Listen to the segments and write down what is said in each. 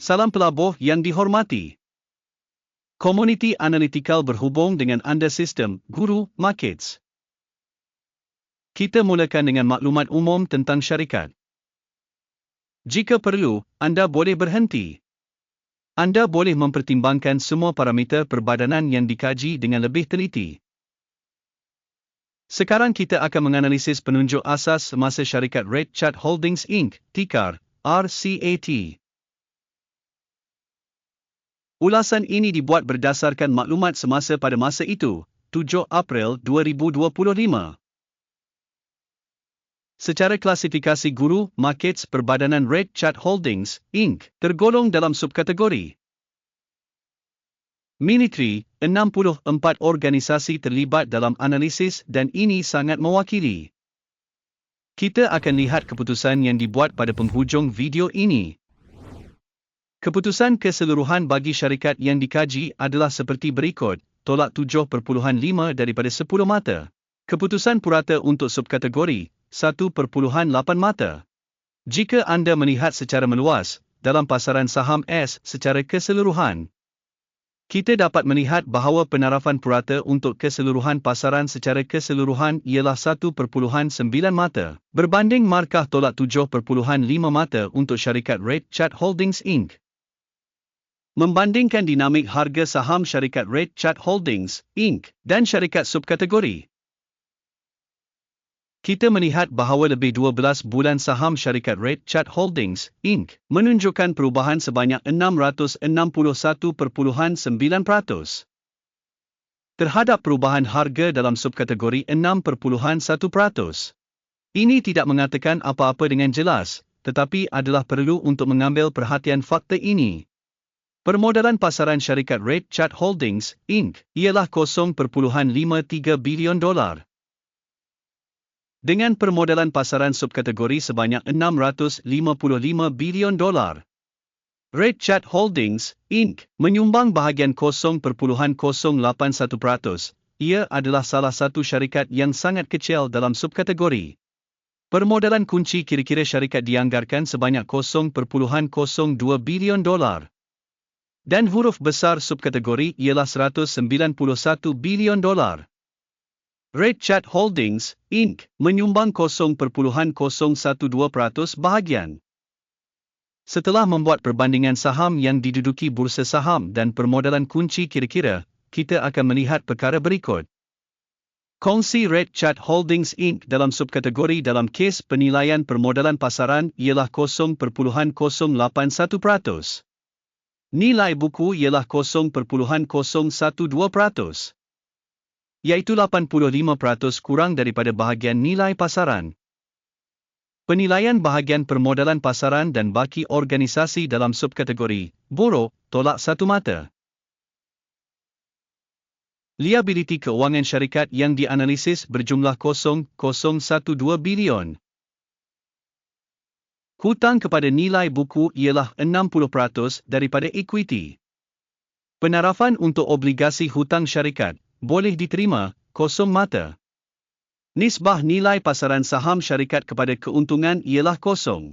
Salam pelabuh yang dihormati. Komuniti analitikal berhubung dengan anda sistem Guru Markets. Kita mulakan dengan maklumat umum tentang syarikat. Jika perlu, anda boleh berhenti. Anda boleh mempertimbangkan semua parameter perbadanan yang dikaji dengan lebih teliti. Sekarang kita akan menganalisis penunjuk asas semasa syarikat Red Chat Holdings Inc. tikar RCAT. Ulasan ini dibuat berdasarkan maklumat semasa pada masa itu, 7 April 2025. Secara klasifikasi guru, markets perbadanan Red Chat Holdings, Inc. tergolong dalam subkategori Military, 64 organisasi terlibat dalam analisis dan ini sangat mewakili. Kita akan lihat keputusan yang dibuat pada penghujung video ini. Keputusan keseluruhan bagi syarikat yang dikaji adalah seperti berikut, tolak 7.5 daripada 10 mata. Keputusan purata untuk subkategori, 1.8 mata. Jika anda melihat secara meluas, dalam pasaran saham S secara keseluruhan, kita dapat melihat bahawa penarafan purata untuk keseluruhan pasaran secara keseluruhan ialah 1.9 mata, berbanding markah tolak 7.5 mata untuk syarikat Red Chat Holdings Inc. Membandingkan dinamik harga saham syarikat Red Chat Holdings Inc. dan syarikat subkategori, kita melihat bahawa lebih 12 bulan saham syarikat Red Chat Holdings, Inc. menunjukkan perubahan sebanyak 661.9% terhadap perubahan harga dalam subkategori 6.1%. Ini tidak mengatakan apa-apa dengan jelas, tetapi adalah perlu untuk mengambil perhatian fakta ini. Permodalan pasaran syarikat Red Chat Holdings, Inc. ialah 0.53 bilion dolar dengan permodalan pasaran subkategori sebanyak 655 bilion dolar. Red Chat Holdings, Inc. menyumbang bahagian 0.081%. Ia adalah salah satu syarikat yang sangat kecil dalam subkategori. Permodalan kunci kira-kira syarikat dianggarkan sebanyak 0.02 bilion dolar. Dan huruf besar subkategori ialah 191 bilion dolar. Red Chat Holdings, Inc. menyumbang 0.012% bahagian. Setelah membuat perbandingan saham yang diduduki bursa saham dan permodalan kunci kira-kira, kita akan melihat perkara berikut. Kongsi Red Chat Holdings Inc. dalam subkategori dalam kes penilaian permodalan pasaran ialah 0.081%. Nilai buku ialah 0.012% iaitu 85% kurang daripada bahagian nilai pasaran. Penilaian bahagian permodalan pasaran dan baki organisasi dalam subkategori, Boro, tolak satu mata. Liability keuangan syarikat yang dianalisis berjumlah 0.012 bilion. Hutang kepada nilai buku ialah 60% daripada equity. Penarafan untuk obligasi hutang syarikat, boleh diterima, kosong mata. Nisbah nilai pasaran saham syarikat kepada keuntungan ialah kosong.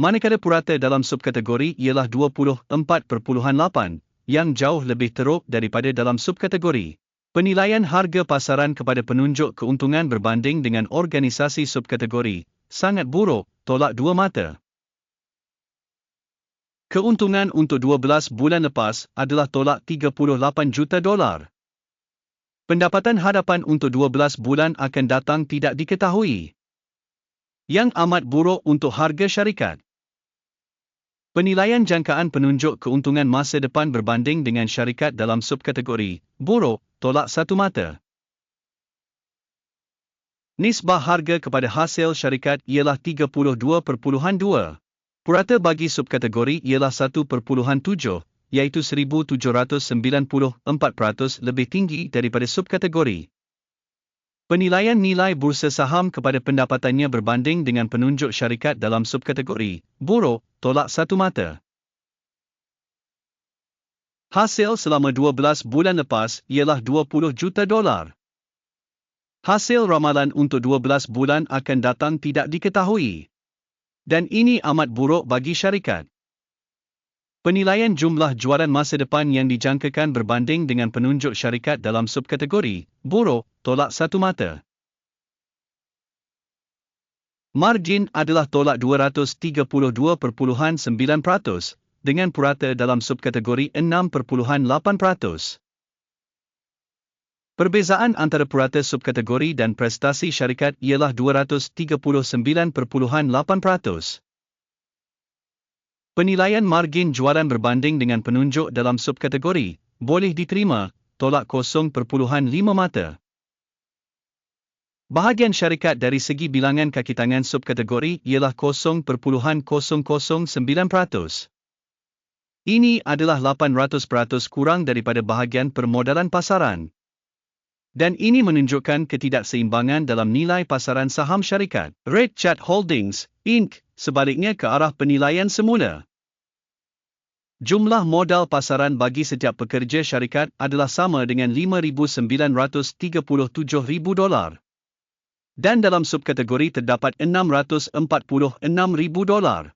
Manakala purata dalam subkategori ialah 24.8, yang jauh lebih teruk daripada dalam subkategori. Penilaian harga pasaran kepada penunjuk keuntungan berbanding dengan organisasi subkategori, sangat buruk, tolak dua mata. Keuntungan untuk 12 bulan lepas adalah tolak 38 juta dolar. Pendapatan hadapan untuk 12 bulan akan datang tidak diketahui. Yang amat buruk untuk harga syarikat. Penilaian jangkaan penunjuk keuntungan masa depan berbanding dengan syarikat dalam subkategori, buruk, tolak satu mata. Nisbah harga kepada hasil syarikat ialah 32.2. Purata bagi subkategori ialah 1.7 iaitu 1794% lebih tinggi daripada subkategori. Penilaian nilai bursa saham kepada pendapatannya berbanding dengan penunjuk syarikat dalam subkategori, buruk, tolak satu mata. Hasil selama 12 bulan lepas ialah 20 juta dolar. Hasil ramalan untuk 12 bulan akan datang tidak diketahui. Dan ini amat buruk bagi syarikat. Penilaian jumlah juaran masa depan yang dijangkakan berbanding dengan penunjuk syarikat dalam subkategori, buruk, tolak satu mata. Margin adalah tolak 232.9% dengan purata dalam subkategori 6.8%. Perbezaan antara purata subkategori dan prestasi syarikat ialah 239.8%. Penilaian margin jualan berbanding dengan penunjuk dalam subkategori boleh diterima, tolak 0.5 mata. Bahagian syarikat dari segi bilangan kaki tangan subkategori ialah 0.009%. Ini adalah 800% kurang daripada bahagian permodalan pasaran. Dan ini menunjukkan ketidakseimbangan dalam nilai pasaran saham syarikat. Red Chat Holdings, Inc sebaliknya ke arah penilaian semula. Jumlah modal pasaran bagi setiap pekerja syarikat adalah sama dengan 5,937,000 dolar. Dan dalam subkategori terdapat 646,000 dolar.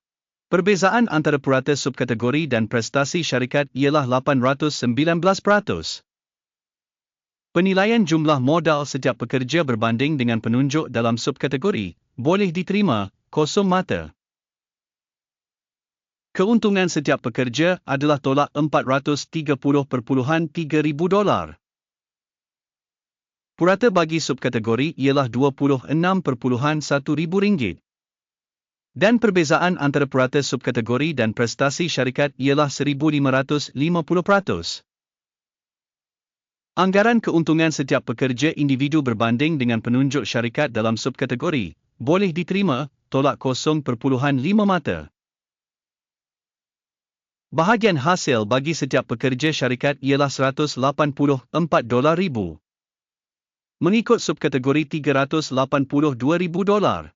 Perbezaan antara purata subkategori dan prestasi syarikat ialah 819%. Penilaian jumlah modal setiap pekerja berbanding dengan penunjuk dalam subkategori boleh diterima kosong mata. Keuntungan setiap pekerja adalah tolak 430.3 ribu dolar. Purata bagi subkategori ialah 26.1 ribu ringgit. Dan perbezaan antara purata subkategori dan prestasi syarikat ialah 1,550%. Anggaran keuntungan setiap pekerja individu berbanding dengan penunjuk syarikat dalam subkategori boleh diterima tolak 0.5 mata. Bahagian hasil bagi setiap pekerja syarikat ialah 184 dolar ribu. Mengikut subkategori 382 ribu dolar.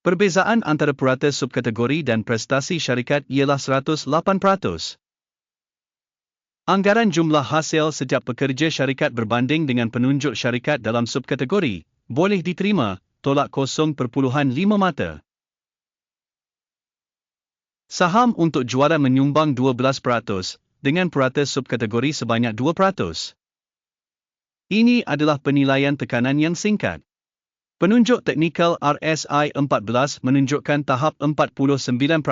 Perbezaan antara purata subkategori dan prestasi syarikat ialah 108%. Anggaran jumlah hasil setiap pekerja syarikat berbanding dengan penunjuk syarikat dalam subkategori boleh diterima tolak 0.5 mata. Saham untuk juara menyumbang 12% dengan purata subkategori sebanyak 2%. Ini adalah penilaian tekanan yang singkat. Penunjuk teknikal RSI 14 menunjukkan tahap 49%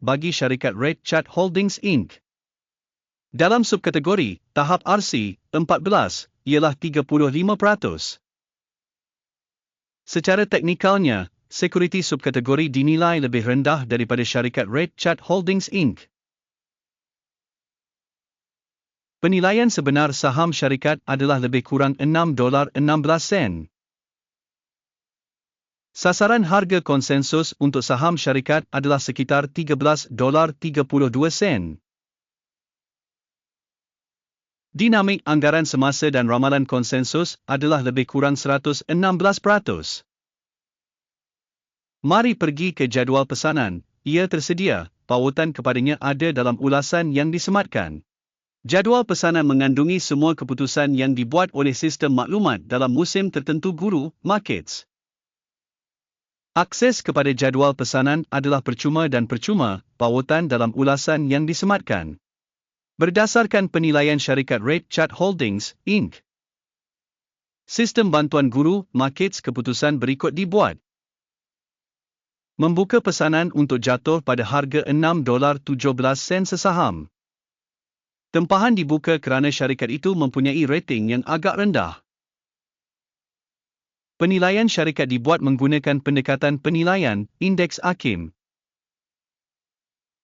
bagi syarikat Red Chat Holdings Inc. Dalam subkategori, tahap RC 14 ialah 35%. Secara teknikalnya, sekuriti subkategori dinilai lebih rendah daripada syarikat Red Chat Holdings Inc. Penilaian sebenar saham syarikat adalah lebih kurang 6 dolar 16 sen. Sasaran harga konsensus untuk saham syarikat adalah sekitar 13 dolar 32 sen. Dinamik anggaran semasa dan ramalan konsensus adalah lebih kurang 116%. Mari pergi ke jadual pesanan. Ia tersedia, pautan kepadanya ada dalam ulasan yang disematkan. Jadual pesanan mengandungi semua keputusan yang dibuat oleh sistem maklumat dalam musim tertentu guru, markets. Akses kepada jadual pesanan adalah percuma dan percuma, pautan dalam ulasan yang disematkan. Berdasarkan penilaian syarikat Red Chat Holdings, Inc. Sistem bantuan guru, markets keputusan berikut dibuat. Membuka pesanan untuk jatuh pada harga 6 dolar 17 sen sesaham. Tempahan dibuka kerana syarikat itu mempunyai rating yang agak rendah. Penilaian syarikat dibuat menggunakan pendekatan penilaian indeks Akim.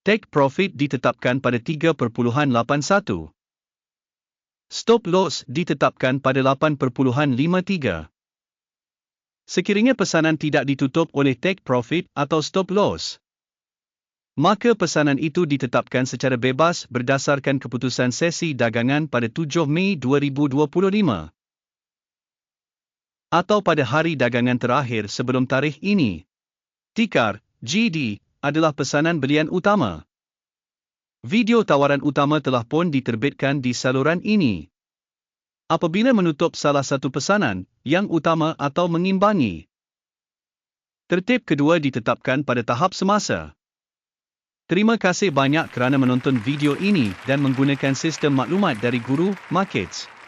Take profit ditetapkan pada 3.81. Stop loss ditetapkan pada 8.53. Sekiranya pesanan tidak ditutup oleh take profit atau stop loss, maka pesanan itu ditetapkan secara bebas berdasarkan keputusan sesi dagangan pada 7 Mei 2025 atau pada hari dagangan terakhir sebelum tarikh ini. Tikar, GD, adalah pesanan belian utama. Video tawaran utama telah pun diterbitkan di saluran ini apabila menutup salah satu pesanan yang utama atau mengimbangi. Tertib kedua ditetapkan pada tahap semasa. Terima kasih banyak kerana menonton video ini dan menggunakan sistem maklumat dari Guru Markets.